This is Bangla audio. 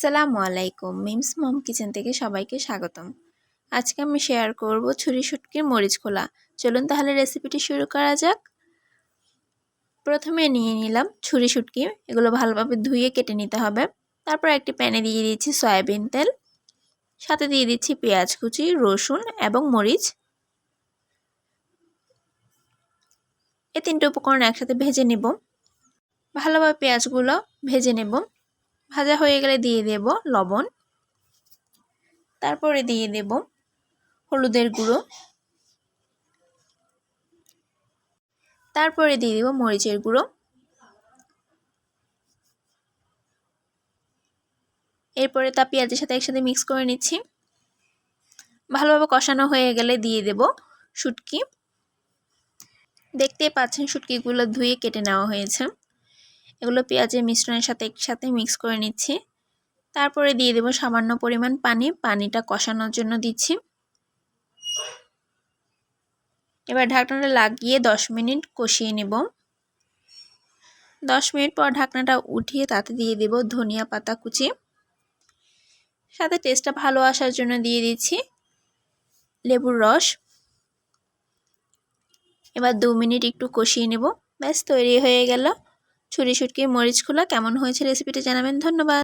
আসসালামু আলাইকুম। মিমস মম কিচেন থেকে সবাইকে স্বাগতম। আজকে আমি শেয়ার করব ছুরি শুটকির মরিচ খোলা। চলুন তাহলে রেসিপিটি শুরু করা যাক। প্রথমে নিয়ে নিলাম ছুরি শুটকি। এগুলো ভালোভাবে ধুয়ে কেটে নিতে হবে। তারপর একটি প্যানে দিয়ে দিচ্ছি সয়াবিন তেল। সাথে দিয়ে দিচ্ছি পেঁয়াজ কুচি, রসুন এবং মরিচ। এ তিনটে উপকরণ একসাথে ভেজে নেব। ভালোভাবে পেঁয়াজগুলো ভেজে নেব। ভাজা হয়ে গেলে দিয়ে দেব লবণ। তারপরে দিয়ে দেব হলুদের গুঁড়ো। তারপরে দিয়ে দেব মরিচের গুঁড়ো। এরপরে তা পেঁয়াজের সাথে একসাথে মিক্স করে নিচ্ছি। ভালোভাবে কষানো হয়ে গেলে দিয়ে দেব শুটকি। দেখতে পাচ্ছেন শুটকিগুলো ধুয়ে কেটে নেওয়া হয়েছে। এগুলো পেঁয়াজের মিশ্রণের সাথে একসাথে মিক্স করে নিচ্ছি। তারপরে দিয়ে দেব সামান্য পরিমাণ পানি। পানিটা কষানোর জন্য দিচ্ছি। এবার ঢাকনাটা লাগিয়ে দশ মিনিট কষিয়ে নেব। দশ মিনিট পর ঢাকনাটা উঠিয়ে তাতে দিয়ে দেব ধনিয়া পাতা কুচি। সাথে টেস্টটা ভালো আসার জন্য দিয়ে দিচ্ছি লেবুর রস। এবার দু মিনিট একটু কষিয়ে নেব। ব্যাস, তৈরি হয়ে গেল। ছুরি শুটকি মরিচ খোলা কেমন হয়েছে রেসিপিটি জানাবেন। ধন্যবাদ।